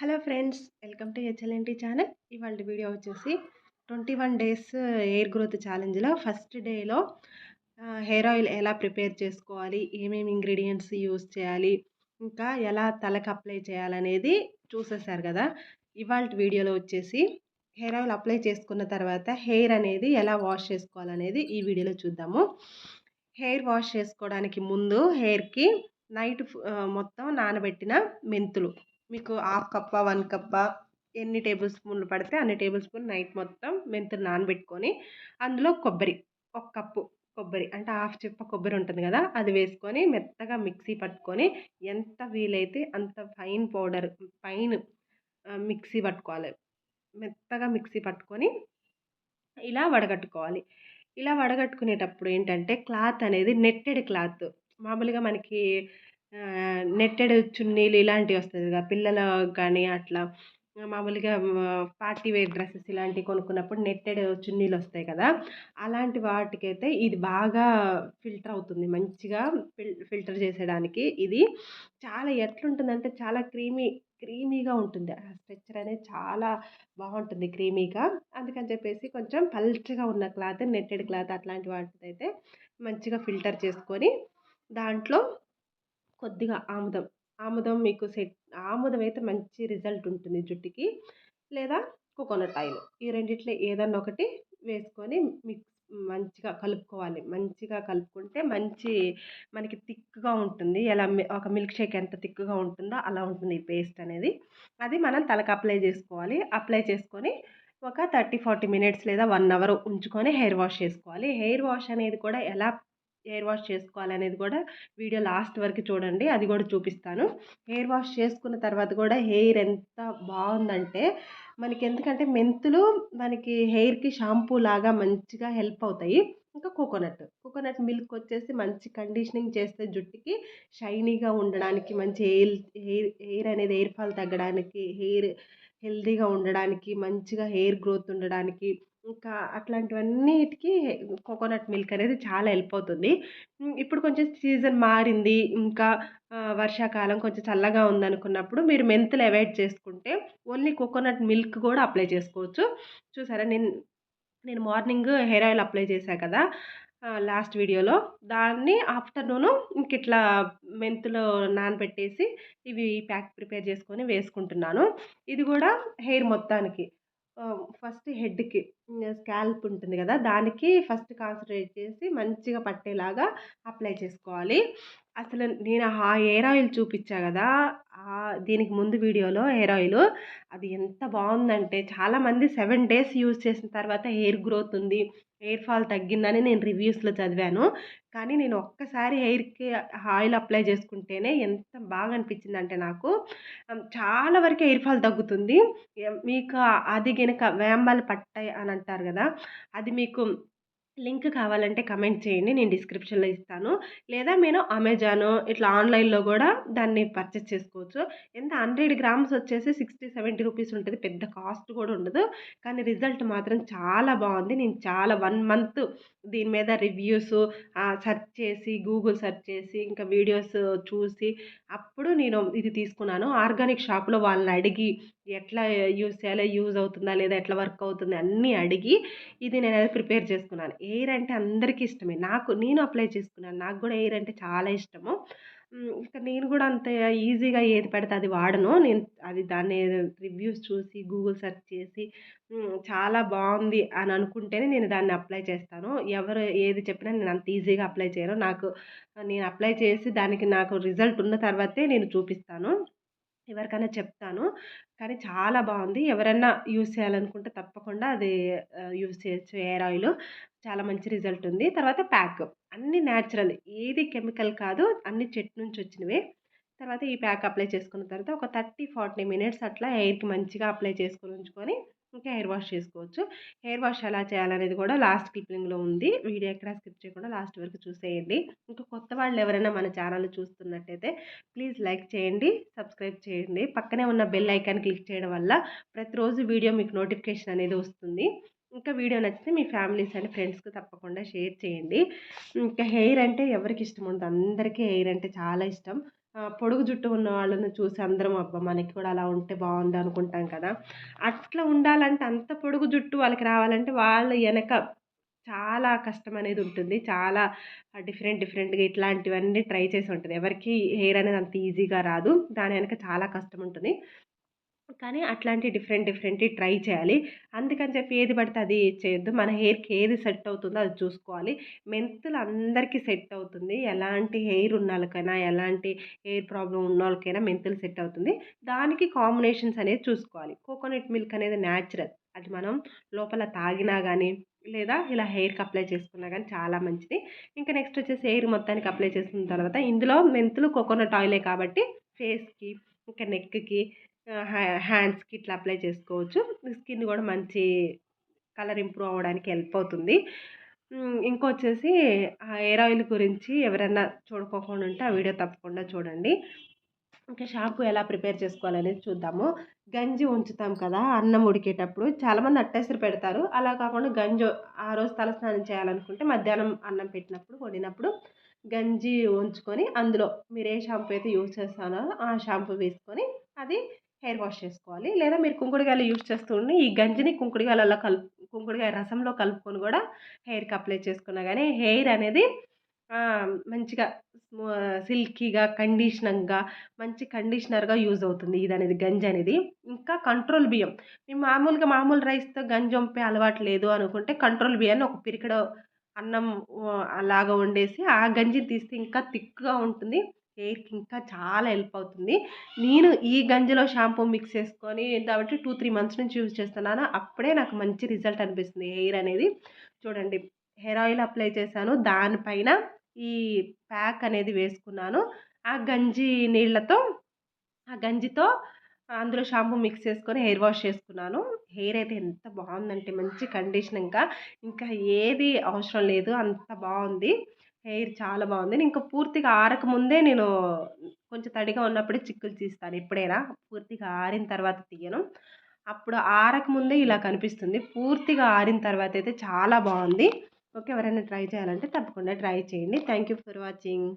Hello friends welcome to HLNT channel. ఇవాళ video వచ్చేసి twenty one days hair growth ఛాలెంజ్లో first డేలో hair oil ఎలా prepare చేసుకోవాలి ఏమేమి ఇంగ్రీడియంట్స్ యూస్ చేయాలి ఇంకా ఎలా తలకు అప్లై చేయాలనేది చూసేసారు కదా. ఇవాళ వీడియోలో వచ్చేసి హెయిర్ ఆయిల్ అప్లై చేసుకున్న తర్వాత హెయిర్ అనేది ఎలా వాష్ చేసుకోవాలనేది ఈ వీడియోలో చూద్దాము. హెయిర్ వాష్ చేసుకోవడానికి ముందు హెయిర్కి నైట్ మొత్తం నానబెట్టిన మెంతులు. మీకు హాఫ్ కప్ప వన్ కప్ప ఎన్ని టేబుల్ స్పూన్లు పడితే అన్ని టేబుల్ స్పూన్ నైట్ మొత్తం మెంతులు నానబెట్టుకొని అందులో కొబ్బరి ఒక కప్పు కొబ్బరి అంటే హాఫ్ చిప్ప కొబ్బరి ఉంటుంది కదా అది వేసుకొని మెత్తగా మిక్సీ పట్టుకొని ఎంత వీలైతే అంత ఫైన్ పౌడర్ ఫైన్ మిక్సీ పట్టుకోవాలి. మెత్తగా మిక్సీ పట్టుకొని ఇలా వడగట్టుకోవాలి. ఇలా వడగట్టుకునేటప్పుడు ఏంటంటే క్లాత్ అనేది నెట్టెడ్ క్లాత్. మామూలుగా మనకి నెట్టెడ్ చున్నీలు ఇలాంటివి వస్తుంది కదా పిల్లల కానీ అట్లా. మామూలుగా పార్టీ వేర్ డ్రెస్సెస్ ఇలాంటివి కొనుక్కున్నప్పుడు నెట్టెడ్ చున్నీలు వస్తాయి కదా అలాంటి వాటికైతే ఇది బాగా ఫిల్టర్ అవుతుంది. మంచిగా ఫిల్ ఫిల్టర్ చేసేయడానికి ఇది. చాలా ఎట్లుంటుందంటే చాలా క్రీమీ క్రీమీగా ఉంటుంది. ఆ స్ట్రెచ్చర్ అనేది చాలా బాగుంటుంది క్రీమీగా. అందుకని చెప్పేసి కొంచెం పల్చగా ఉన్న క్లాత్ నెట్టెడ్ క్లాత్ అట్లాంటి వాటిదైతే మంచిగా ఫిల్టర్ చేసుకొని దాంట్లో కొద్దిగా ఆముదం. ఆముదం మీకు సెట్ ఆముదం అయితే మంచి రిజల్ట్ ఉంటుంది జుట్టుకి. లేదా కోకోనట్ ఆయిల్. ఈ రెండిట్లో ఏదన్నా ఒకటి వేసుకొని మిక్స్ మంచిగా కలుపుకోవాలి. మంచిగా కలుపుకుంటే మంచి మనకి థిక్గా ఉంటుంది. ఎలా ఒక మిల్క్ షేక్ ఎంత థిక్గా ఉంటుందో అలా ఉంటుంది ఈ పేస్ట్ అనేది. అది మనం తలకు అప్లై చేసుకోవాలి. అప్లై చేసుకొని ఒక థర్టీ ఫార్టీ మినిట్స్ లేదా వన్ అవర్ ఉంచుకొని హెయిర్ వాష్ చేసుకోవాలి. హెయిర్ వాష్ అనేది కూడా ఎలా హెయిర్ వాష్ చేసుకోవాలనేది కూడా వీడియో లాస్ట్ వరకు చూడండి అది కూడా చూపిస్తాను. హెయిర్ వాష్ చేసుకున్న తర్వాత కూడా హెయిర్ ఎంత బాగుందంటే మనకి ఎందుకంటే మెంతులు మనకి హెయిర్కి షాంపూ లాగా మంచిగా హెల్ప్ అవుతాయి. ఇంకా కోకోనట్ కోకోనట్ మిల్క్ వచ్చేసి మంచి కండిషనింగ్ చేస్తే జుట్టుకి షైనీగా ఉండడానికి మంచి హెయిర్ హెయిర్ హెయిర్ అనేది హెయిర్ ఫాల్ తగ్గడానికి హెయిర్ హెల్తీగా ఉండడానికి మంచిగా హెయిర్ గ్రోత్ ఉండడానికి ఇంకా అట్లాంటివన్నిటికి కోకోనట్ మిల్క్ అనేది చాలా హెల్ప్ అవుతుంది. ఇప్పుడు కొంచెం సీజన్ మారింది ఇంకా వర్షాకాలం కొంచెం చల్లగా ఉందనుకున్నప్పుడు మీరు మెంతులు అవాయిడ్ చేసుకుంటే ఓన్లీ కోకోనట్ మిల్క్ కూడా అప్లై చేసుకోవచ్చు. చూసారా నేను నేను మార్నింగ్ హెయిర్ ఆయిల్ అప్లై చేశాను కదా లాస్ట్ వీడియోలో. దాన్ని ఆఫ్టర్నూన్ ఇంక ఇట్లా మెంతులు నానబెట్టేసి ఇవి ప్యాక్ ప్రిపేర్ చేసుకొని వేసుకుంటున్నాను. ఇది కూడా హెయిర్ మొత్తానికి. ఫస్ట్ హెడ్కి స్కాల్ప్ ఉంటుంది కదా దానికి ఫస్ట్ కాన్సన్ట్రేట్ చేసి మంచిగా పట్టేలాగా అప్లై చేసుకోవాలి. అసలు నేను ఆ హెయిర్ ఆయిల్ చూపించా కదా దీనికి ముందు వీడియోలో హెయిర్ ఆయిల్. అది ఎంత బాగుందంటే చాలామంది సెవెన్ డేస్ యూజ్ చేసిన తర్వాత హెయిర్ గ్రోత్ ఉంది హెయిర్ ఫాల్ తగ్గిందని నేను రివ్యూస్లో చదివాను. కానీ నేను ఒక్కసారి హెయిర్కి ఆయిల్ అప్లై చేసుకుంటేనే ఎంత బాగా అనిపించిందంటే నాకు చాలా వరకు హెయిర్ ఫాల్ తగ్గుతుంది. మీకు అది కనుక వేంబాలు పట్టాయి అని అంటారు కదా అది మీకు లింక్ కావాలంటే కమెంట్ చేయండి నేను డిస్క్రిప్షన్లో ఇస్తాను. లేదా నేను అమెజాన్ ఇట్లా ఆన్లైన్లో కూడా దాన్ని పర్చేస్ చేసుకోవచ్చు. ఎంత హండ్రెడ్ గ్రామ్స్ వచ్చేసి సిక్స్టీ సెవెంటీ రూపీస్ ఉంటుంది. పెద్ద కాస్ట్ కూడా ఉండదు. కానీ రిజల్ట్ మాత్రం చాలా బాగుంది. నేను చాలా వన్ మంత్ దీని మీద రివ్యూస్ సెర్చ్ చేసి గూగుల్ సెర్చ్ చేసి ఇంకా వీడియోస్ చూసి అప్పుడు నేను ఇది తీసుకున్నాను. ఆర్గానిక్ షాప్లో వాళ్ళని అడిగి ఎట్లా యూజ్ చేయాలి యూజ్ అవుతుందా లేదా ఎట్లా వర్క్ అవుతుంది అన్నీ అడిగి ఇది నేను అది ప్రిపేర్ చేసుకున్నాను. ఎయిర్ అంటే అందరికీ ఇష్టమే. నాకు నేను అప్లై చేసుకున్నాను. నాకు కూడా ఎయిర్ అంటే చాలా ఇష్టము. ఇంకా నేను కూడా అంత ఈజీగా ఏది పెడితే అది వాడను. నేను అది దాన్ని రివ్యూస్ చూసి గూగుల్ సెర్చ్ చేసి చాలా బాగుంది అని అనుకుంటేనే నేను దాన్ని అప్లై చేస్తాను. ఎవరు ఏది చెప్పినా నేను అంత ఈజీగా అప్లై చేయను. నాకు నేను అప్లై చేసి దానికి నాకు రిజల్ట్ ఉన్న తర్వాతే నేను చూపిస్తాను. ఎవరికైనా చెప్తాను. కానీ చాలా బాగుంది. ఎవరైనా యూస్ చేయాలనుకుంటే తప్పకుండా అది యూస్ చేయొచ్చు హెయిర్ ఆయిల్. చాలా మంచి రిజల్ట్ ఉంది. తర్వాత ప్యాక్ అన్ని న్యాచురల్. ఏది కెమికల్ కాదు. అన్ని చెట్టు నుంచి వచ్చినవే. తర్వాత ఈ ప్యాక్ అప్లై చేసుకున్న తర్వాత ఒక థర్టీ ఫార్టీ మినిట్స్ అట్లా హెయిర్కి మంచిగా అప్లై చేసుకొని ఉంచుకొని ఇంకా హెయిర్ వాష్ చేసుకోవచ్చు. హెయిర్ వాష్ ఎలా చేయాలనేది కూడా లాస్ట్ క్లిప్పింగ్లో ఉంది. వీడియో ఎక్కడ స్కిప్ చేయకుండా లాస్ట్ వరకు చూసేయండి. ఇంకా కొత్త వాళ్ళు ఎవరైనా మన ఛానల్ చూస్తున్నట్టయితే ప్లీజ్ లైక్ చేయండి సబ్స్క్రైబ్ చేయండి. పక్కనే ఉన్న బెల్ ఐకాన్ క్లిక్ చేయడం వల్ల ప్రతిరోజు వీడియో మీకు నోటిఫికేషన్ అనేది వస్తుంది. ఇంకా వీడియో నచ్చితే మీ ఫ్యామిలీస్ అండ్ ఫ్రెండ్స్కి తప్పకుండా షేర్ చేయండి. ఇంకా హెయిర్ అంటే ఎవరికి ఇష్టం ఉండదు. అందరికీ హెయిర్ అంటే చాలా ఇష్టం. పొడుగు జుట్టు ఉన్న వాళ్ళని చూసి అందరం అబ్బా మనకి కూడా అలా ఉంటే బాగుండు అనుకుంటాం కదా. అట్లా ఉండాలంటే అంత పొడుగు జుట్టు వాళ్ళకి రావాలంటే వాళ్ళ వెనక చాలా కష్టం అనేది ఉంటుంది. చాలా డిఫరెంట్ డిఫరెంట్గా ఇట్లాంటివన్నీ ట్రై చేసి ఉంటుంది. ఎవరికి హెయిర్ అనేది అంత ఈజీగా రాదు. దాని వెనక చాలా కష్టం ఉంటుంది. కానీ అట్లాంటి డిఫరెంట్ డిఫరెంట్ ట్రై చేయాలి. అందుకని చెప్పి ఏది పడితే అది చేయొద్దు. మన హెయిర్కి ఏది సెట్ అవుతుందో అది చూసుకోవాలి. మెంతులు అందరికీ సెట్ అవుతుంది. ఎలాంటి హెయిర్ ఉన్న వాళ్ళకైనా ఎలాంటి హెయిర్ ప్రాబ్లం ఉన్న వాళ్ళకైనా మెంతులు సెట్ అవుతుంది. దానికి కాంబినేషన్స్ అనేది చూసుకోవాలి. కోకోనట్ మిల్క్ అనేది న్యాచురల్. అది మనం లోపల తాగినా కానీ లేదా ఇలా హెయిర్కి అప్లై చేసుకున్నా కానీ చాలా మంచిది. ఇంకా నెక్స్ట్ వచ్చేసి హెయిర్ మొత్తానికి అప్లై చేసుకున్న తర్వాత ఇందులో మెంతులు కోకోనట్ ఆయిలే కాబట్టి ఫేస్కి ఇంకా నెక్కి హ్యాండ్స్కి ఇట్లా అప్లై చేసుకోవచ్చు. స్కిన్ కూడా మంచి కలర్ ఇంప్రూవ్ అవ్వడానికి హెల్ప్ అవుతుంది. ఇంకొచ్చేసి హెయిర్ ఆయిల్ గురించి ఎవరైనా చూడుకోకుండా ఉంటే ఆ వీడియో తప్పకుండా చూడండి. ఇంకా షాంపూ ఎలా ప్రిపేర్ చేసుకోవాలనేది చూద్దాము. గంజి ఉంచుతాం కదా అన్నం ఉడికేటప్పుడు. చాలామంది అట్టేసరి పెడతారు. అలా కాకుండా గంజి ఆ రోజు తలస్నానం చేయాలనుకుంటే మధ్యాహ్నం అన్నం పెట్టినప్పుడు వండినప్పుడు గంజి ఉంచుకొని అందులో మీరు ఏ షాంపూ అయితే యూజ్ చేస్తానో ఆ షాంపూ వేసుకొని అది హెయిర్ వాష్ చేసుకోవాలి. లేదా మీరు కుంకుడుగాయలు యూజ్ చేస్తుండి ఈ గంజిని కుంకుడుగాయలలో కలుపు కుంకుడుకాయ రసంలో కలుపుకొని కూడా హెయిర్కి అప్లై చేసుకున్నా కానీ హెయిర్ అనేది మంచిగా సిల్కీగా కండిషనర్గా మంచి కండిషనర్గా యూజ్ అవుతుంది ఇది అనేది గంజి అనేది. ఇంకా కంట్రోల్ బియ్యం. మేము మామూలుగా మామూలు రైస్తో గంజి వంపే అలవాటు లేదు అనుకుంటే కంట్రోల్ బియ్యాన్ని ఒక పిరికడ అన్నం అలాగా వండేసి ఆ గంజిని తీస్తే ఇంకా థిక్గా ఉంటుంది. హెయిర్కి ఇంకా చాలా హెల్ప్ అవుతుంది. నేను ఈ గంజిలో షాంపూ మిక్స్ చేసుకొని కాబట్టి టూ త్రీ మంత్స్ నుంచి యూజ్ చేస్తున్నాను. అప్పుడే నాకు మంచి రిజల్ట్ అనిపిస్తుంది హెయిర్ అనేది. చూడండి హెయిర్ ఆయిల్ అప్లై చేశాను. దానిపైన ఈ ప్యాక్ అనేది వేసుకున్నాను. ఆ గంజి నీళ్ళతో ఆ గంజితో అందులో షాంపూ మిక్స్ చేసుకొని హెయిర్ వాష్ చేసుకున్నాను. హెయిర్ అయితే ఎంత బాగుందంటే మంచి కండిషన్ ఇంకా. ఇంకా ఏది అవసరం లేదు అంత బాగుంది. హెయిర్ చాలా బాగుంది. ఇంకా పూర్తిగా ఆరకముందే నేను కొంచెం తడిగా ఉన్నప్పుడే చిక్కులు తీస్తాను ఎప్పుడైనా. పూర్తిగా ఆరిన తర్వాత తీయను. అప్పుడు ఆరకముందే ఇలా కనిపిస్తుంది. పూర్తిగా ఆరిన తర్వాత అయితే చాలా బాగుంది. ఓకే ఎవరైనా ట్రై చేయాలంటే తప్పకుండా ట్రై చేయండి. Thank you for watching.